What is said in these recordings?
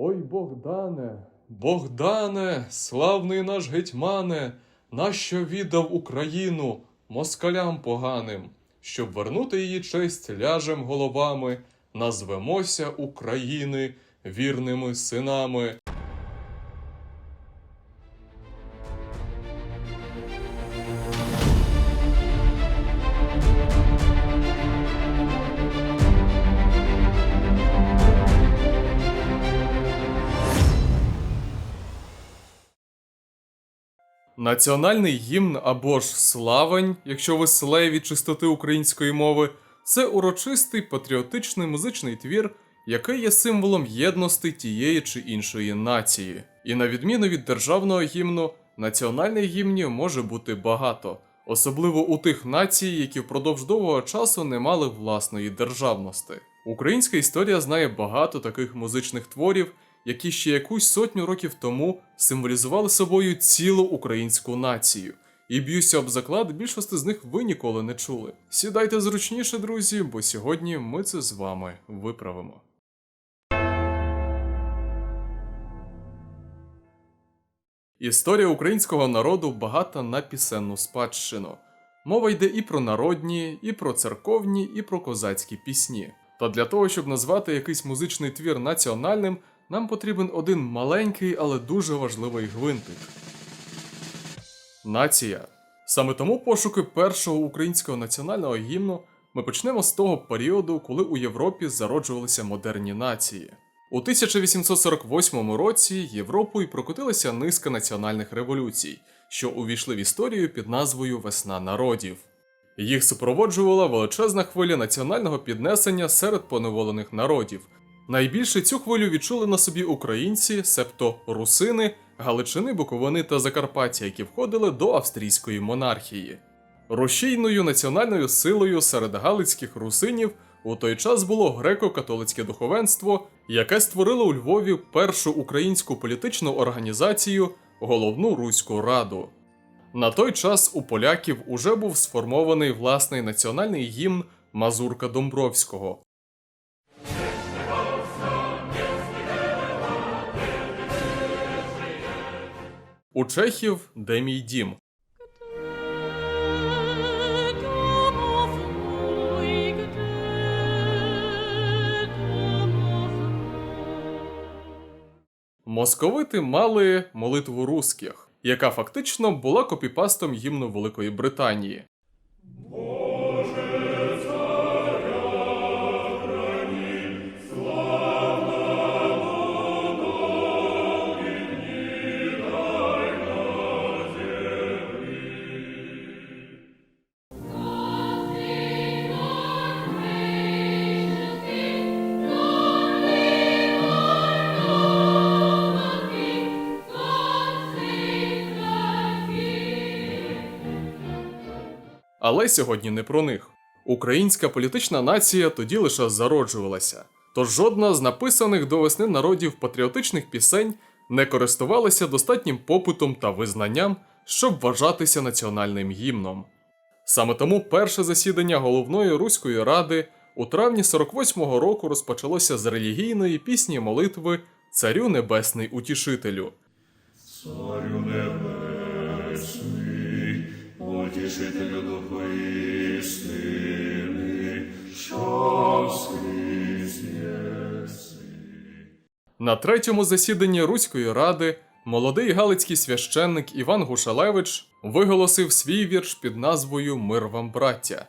Ой, Богдане, Богдане, славний наш гетьмане, нащо віддав Україну москалям поганим, щоб вернути її честь ляжем головами, назвемося України вірними синами. Національний гімн або ж славень, якщо ви від чистоти української мови, це урочистий патріотичний музичний твір, який є символом єдності тієї чи іншої нації. І на відміну від державного гімну, національних гімнів може бути багато, особливо у тих націй, які впродовж довгого часу не мали власної державності. Українська історія знає багато таких музичних творів, які ще якусь сотню років тому символізували собою цілу українську націю. І б'юся об заклад, більшості з них ви ніколи не чули. Сідайте зручніше, друзі, бо сьогодні ми це з вами виправимо. Історія українського народу багата на пісенну спадщину. Мова йде і про народні, і про церковні, і про козацькі пісні. Та для того, щоб назвати якийсь музичний твір національним, нам потрібен один маленький, але дуже важливий гвинтик. Нація. Саме тому пошуки першого українського національного гімну ми почнемо з того періоду, коли у Європі зароджувалися модерні нації. У 1848 році Європою прокотилася низка національних революцій, що увійшли в історію під назвою Весна народів. Їх супроводжувала величезна хвиля національного піднесення серед поневолених народів. Найбільше цю хвилю відчули на собі українці, себто русини, Галичини, Буковини та Закарпаття, які входили до австрійської монархії. Рушійною національною силою серед галицьких русинів у той час було греко-католицьке духовенство, яке створило у Львові першу українську політичну організацію Головну Руську Раду. На той час у поляків уже був сформований власний національний гімн Мазурка Домбровського. У чехів де мій дім. Московити мали молитву русських, яка фактично була копіпастом гімну Великої Британії. Але сьогодні не про них. Українська політична нація тоді лише зароджувалася, тож жодна з написаних до весни народів патріотичних пісень не користувалася достатнім попитом та визнанням, щоб вважатися національним гімном. Саме тому перше засідання головної руської ради у травні 48-го року розпочалося з релігійної пісні молитви Царю Небесний Утішителю. Царю небесний, утішителю духу істини, що скрізь. На третьому засіданні Руської ради молодий галицький священник Іван Гушалевич виголосив свій вірш під назвою Мир вам, браття,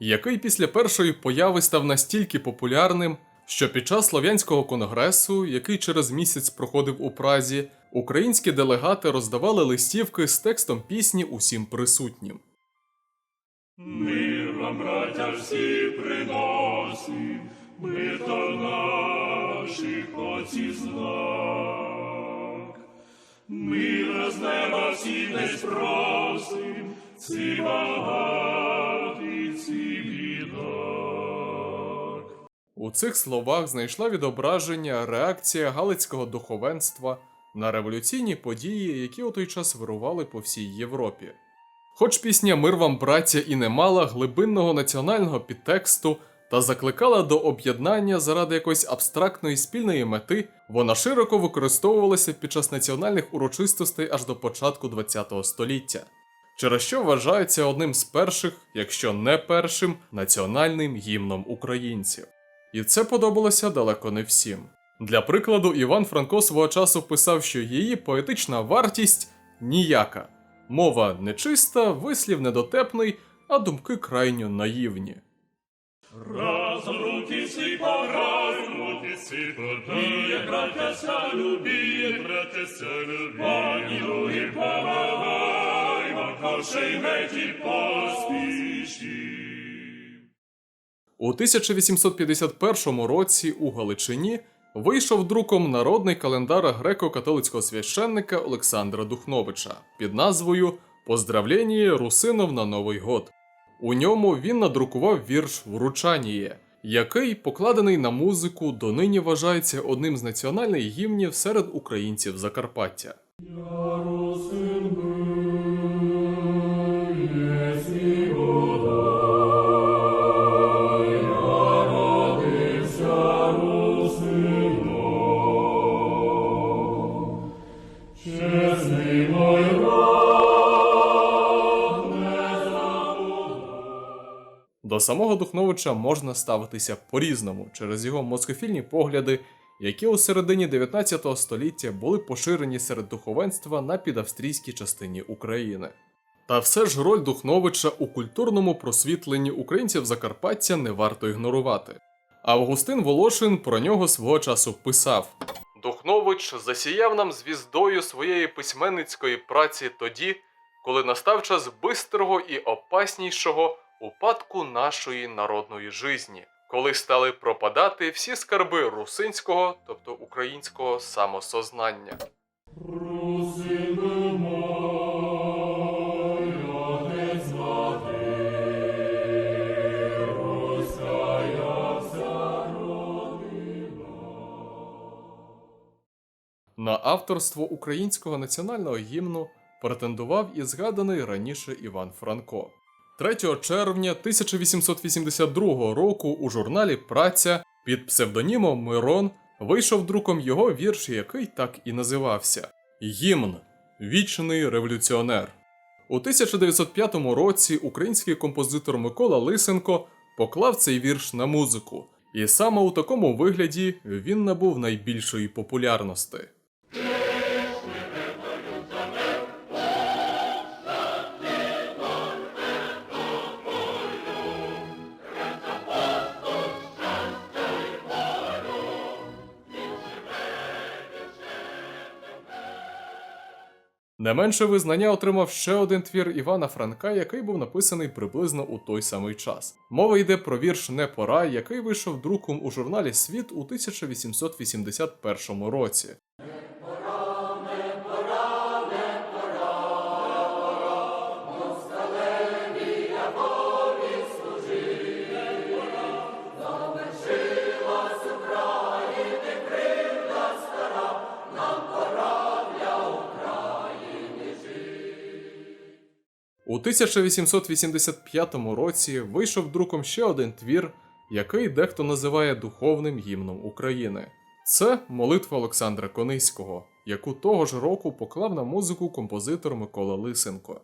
який після першої появи став настільки популярним, що під час Слов'янського конгресу, який через місяць проходив у Празі, українські делегати роздавали листівки з текстом пісні усім присутнім. Мир вам, браття, всі приносим, ми то наших отців знак. Мир з неба всі не спросим, ці багаті, ці бідак. У цих словах знайшла відображення реакція галицького духовенства на революційні події, які у той час вирували по всій Європі. Хоч пісня Мир вам, браття, і не мала глибинного національного підтексту, та закликала до об'єднання заради якоїсь абстрактної спільної мети, вона широко використовувалася під час національних урочистостей аж до початку ХХ століття, через що вважається одним з перших, якщо не першим, національним гімном українців. І це подобалося далеко не всім. Для прикладу, Іван Франко свого часу писав, що її поетична вартість ніяка, мова нечиста, вислів недотепний, а думки крайньо наївні. Раз руки си пораз, руки си подбіє, братеся любіє, братеся любіє, і другим помагай, макошей меті поспіші. У 1851 році у Галичині вийшов друком народний календар греко-католицького священника Олександра Духновича під назвою Поздравлення русинов на Новий год. У ньому він надрукував вірш Вручаніє, який, покладений на музику, донині вважається одним з національних гімнів серед українців Закарпаття. Чесний самого Духновича можна ставитися по-різному через його москофільні погляди, які у середині 19 століття були поширені серед духовенства на підавстрійській частині України. Та все ж роль Духновича у культурному просвітленні українців Закарпаття не варто ігнорувати. Августин Волошин про нього свого часу писав: Духнович засіяв нам звіздою своєї письменницької праці тоді, коли настав час бистрого і опаснішого упадку нашої народної жизні, коли стали пропадати всі скарби русинського, тобто українського самосознання. На авторство українського національного гімну претендував і згаданий раніше Іван Франко. 3 червня 1882 року у журналі Праця під псевдонімом Мирон вийшов друком його вірш, який так і називався Гімн Вічний революціонер. У 1905 році український композитор Микола Лисенко поклав цей вірш на музику, і саме у такому вигляді він набув найбільшої популярності. Не менше визнання отримав ще один твір Івана Франка, який був написаний приблизно у той самий час. Мова йде про вірш Не пора, який вийшов друком у журналі Світ у 1881 році. У 1885 році вийшов друком ще один твір, який дехто називає духовним гімном України. Це молитва Олександра Кониського, яку того ж року поклав на музику композитор Микола Лисенко.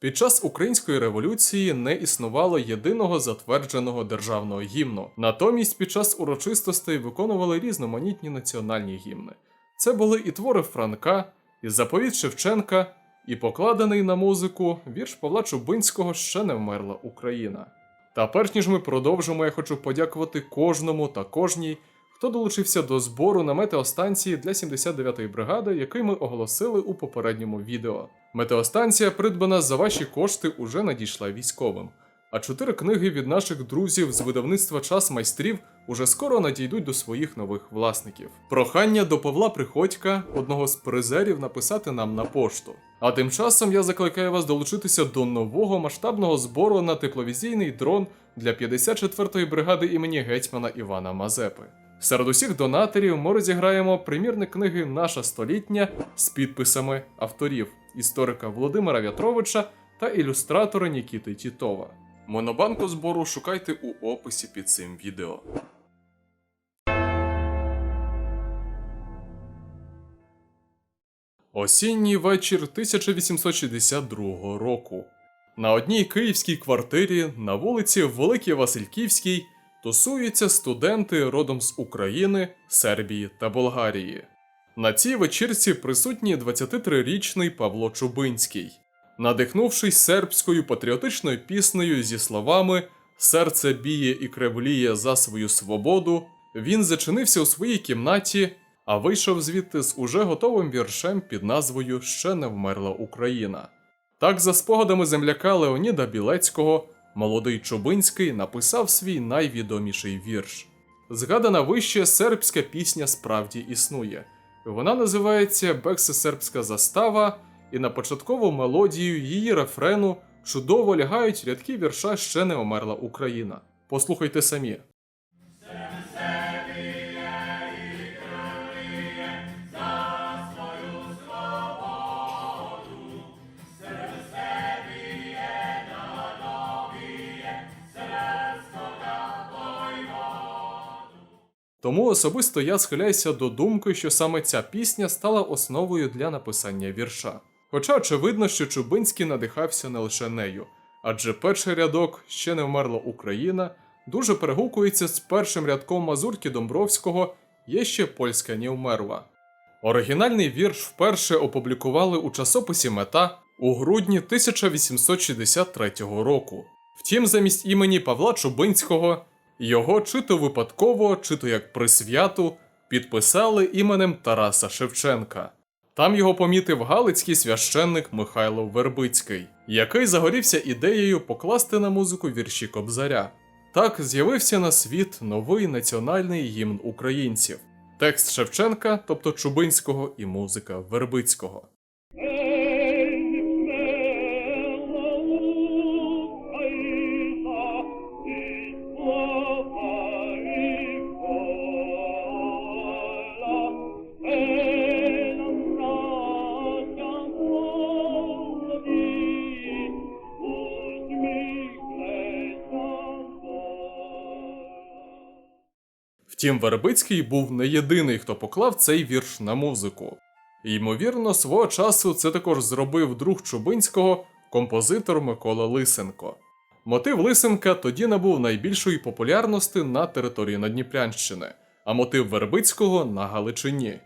Під час української революції не існувало єдиного затвердженого державного гімну. Натомість під час урочистостей виконували різноманітні національні гімни. Це були і твори Франка, і заповіт Шевченка, і покладений на музику вірш Павла Чубинського ще не вмерла Україна. Та перш ніж ми продовжимо, я хочу подякувати кожному та кожній, хто долучився до збору на метеостанції для 79-ї бригади, який ми оголосили у попередньому відео. Метеостанція, придбана за ваші кошти, уже надійшла військовим. А чотири книги від наших друзів з видавництва Час майстрів уже скоро надійдуть до своїх нових власників. Прохання до Павла Приходька, одного з призерів, написати нам на пошту. А тим часом я закликаю вас долучитися до нового масштабного збору на тепловізійний дрон для 54-ї бригади імені гетьмана Івана Мазепи. Серед усіх донаторів ми розіграємо примірник книги Наша столітня з підписами авторів історика Володимира В'ятровича та ілюстратора Нікіти Тітова. Монобанку збору шукайте у описі під цим відео. Осінній вечір 1862 року. На одній київській квартирі на вулиці Великій Васильківській тусуються студенти родом з України, Сербії та Болгарії. На цій вечірці присутній 23-річний Павло Чубинський. Надихнувшись сербською патріотичною піснею зі словами Серце біє і кребліє за свою свободу, він зачинився у своїй кімнаті, а вийшов звідти з уже готовим віршем під назвою Ще не вмерла Україна. Так, за спогадами земляка Леоніда Білецького, молодий Чубинський написав свій найвідоміший вірш. Згадана вище сербська пісня справді існує. Вона називається Бексесербська застава, і на початкову мелодію її рефрену чудово лягають рядки вірша Ще не омерла Україна. Послухайте самі. Тому особисто я схиляюся до думки, що саме ця пісня стала основою для написання вірша. Хоча очевидно, що Чубинський надихався не лише нею, адже перший рядок ще не вмерла Україна дуже перегукується з першим рядком Мазурки Домбровського Є ще польська не вмерла. Оригінальний вірш вперше опублікували у часописі Мета у грудні 1863 року. Втім, замість імені Павла Чубинського його чи то випадково, чи то як присвяту підписали іменем Тараса Шевченка. Там його помітив галицький священник Михайло Вербицький, який загорівся ідеєю покласти на музику вірші Кобзаря. Так з'явився на світ новий національний гімн українців. Текст Шевченка, тобто Чубинського, і музика Вербицького. Втім, Вербицький був не єдиний, хто поклав цей вірш на музику. І, ймовірно, свого часу це також зробив друг Чубинського, композитор Микола Лисенко. Мотив Лисенка тоді набув найбільшої популярності на території Надніпрянщини, а мотив Вербицького на Галичині.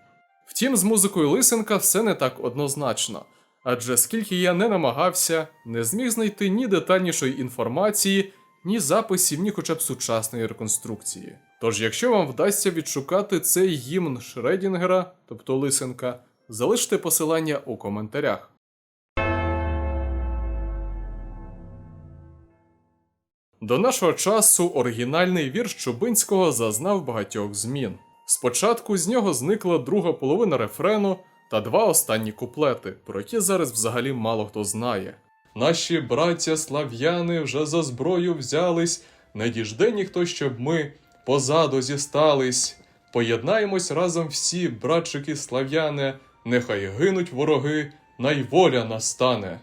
Втім, з музикою Лисенка все не так однозначно, адже скільки я не намагався, не зміг знайти ні детальнішої інформації, ні записів, ні хоча б сучасної реконструкції. Тож, якщо вам вдасться відшукати цей гімн Шредінгера, тобто Лисенка, залиште посилання у коментарях. До нашого часу оригінальний вірш Чубинського зазнав багатьох змін. Спочатку з нього зникла друга половина рефрену та два останні куплети, про які зараз взагалі мало хто знає. Наші браття слав'яни вже за зброю взялись, не діжде ніхто, щоб ми позаду зістались. Поєднаємось разом всі, братчики слав'яне, нехай гинуть вороги, найволя настане.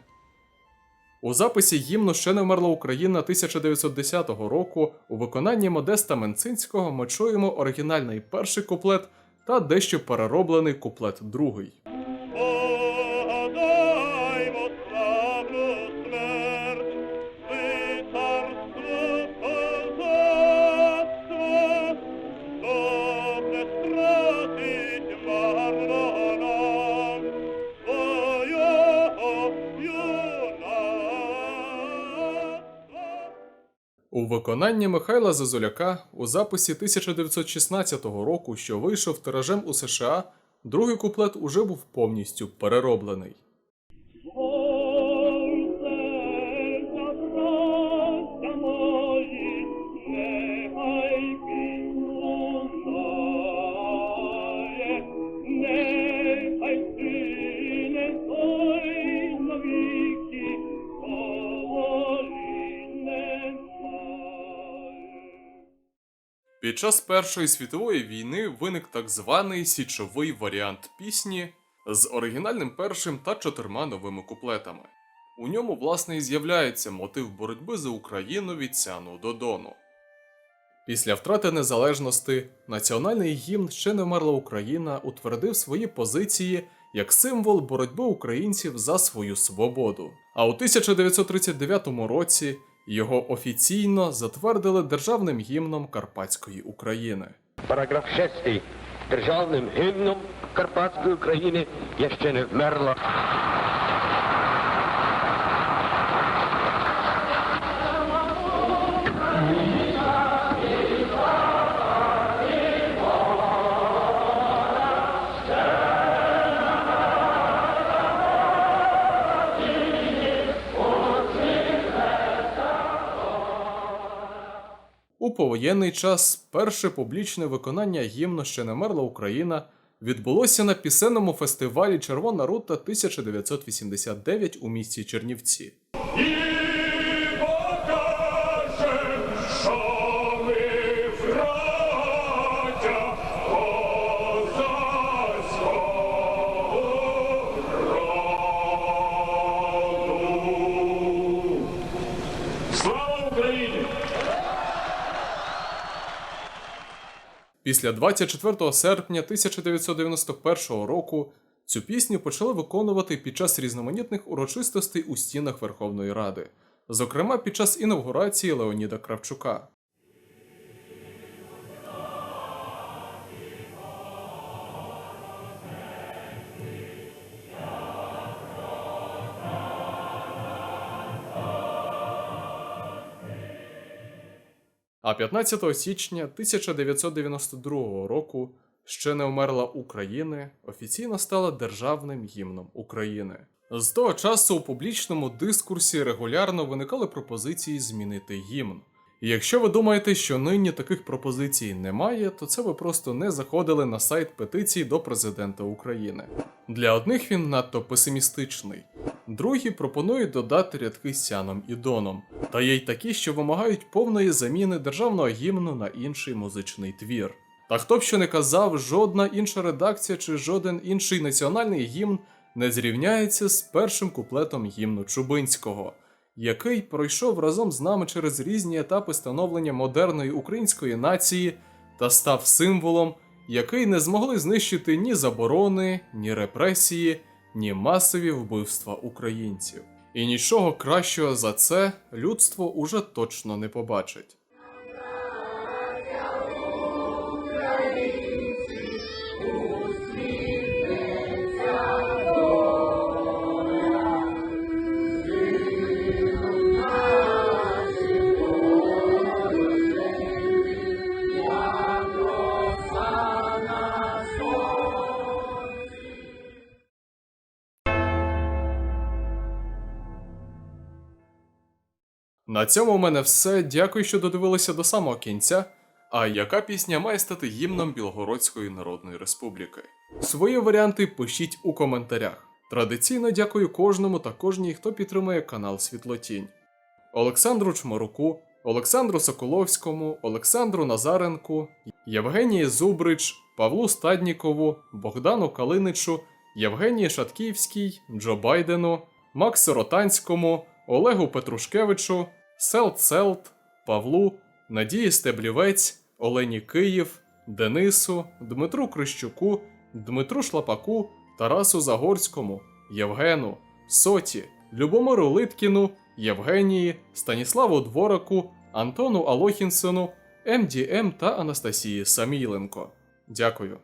У записі гімну ще не вмерла Україна 1910 року у виконанні Модеста Менцинського ми чуємо оригінальний перший куплет та дещо перероблений куплет другий. Виконанні Михайла Зазуляка у записі 1916 року, що вийшов тиражем у США, другий куплет уже був повністю перероблений. Під час Першої світової війни виник так званий січовий варіант пісні з оригінальним першим та чотирма новими куплетами. У ньому, власне, і з'являється мотив боротьби за Україну від Сяну до Дону. Після втрати незалежності національний гімн ще не вмерла Україна утвердив свої позиції як символ боротьби українців за свою свободу. А у 1939 році його офіційно затвердили державним гімном Карпатської України. Параграф 6. Державним гімном Карпатської України я ще не вмерла. У повоєнний час перше публічне виконання гімну ще не мерла Україна відбулося на пісенному фестивалі Червона рута 1989 у місті Чернівці. Після 24 серпня 1991 року цю пісню почали виконувати під час різноманітних урочистостей у стінах Верховної Ради, зокрема під час інавгурації Леоніда Кравчука. А 15 січня 1992 року ще не вмерла України офіційно стала державним гімном України. З того часу у публічному дискурсі регулярно виникали пропозиції змінити гімн. І якщо ви думаєте, що нині таких пропозицій немає, то це ви просто не заходили на сайт петиції до президента України. Для одних він надто песимістичний, другі пропонують додати рядки з сяном і доном, та є й такі, що вимагають повної заміни державного гімну на інший музичний твір. Та хто б що не казав, жодна інша редакція чи жоден інший національний гімн не зрівняється з першим куплетом гімну Чубинського, який пройшов разом з нами через різні етапи становлення модерної української нації та став символом, який не змогли знищити ні заборони, ні репресії, ні масові вбивства українців. І нічого кращого за це людство уже точно не побачить. На цьому у мене все. Дякую, що додивилися до самого кінця. А яка пісня має стати гімном Білгородської Народної Республіки? Свої варіанти пишіть у коментарях. Традиційно дякую кожному та кожній, хто підтримує канал Світлотінь. Олександру Чмаруку, Олександру Соколовському, Олександру Назаренку, Євгенії Зубрич, Павлу Стаднікову, Богдану Калиничу, Євгенії Шатківській, Джо Байдену, Максу Ротанському, Олегу Петрушкевичу, Селт Селт, Павлу, Надії Стеблівець, Олені Київ, Денису, Дмитру Крищуку, Дмитру Шлапаку, Тарасу Загорському, Євгену, Соті, Любомиру Литкіну, Євгенії, Станіславу Двораку, Антону Алохінсену, МДМ та Анастасії Самійленко. Дякую.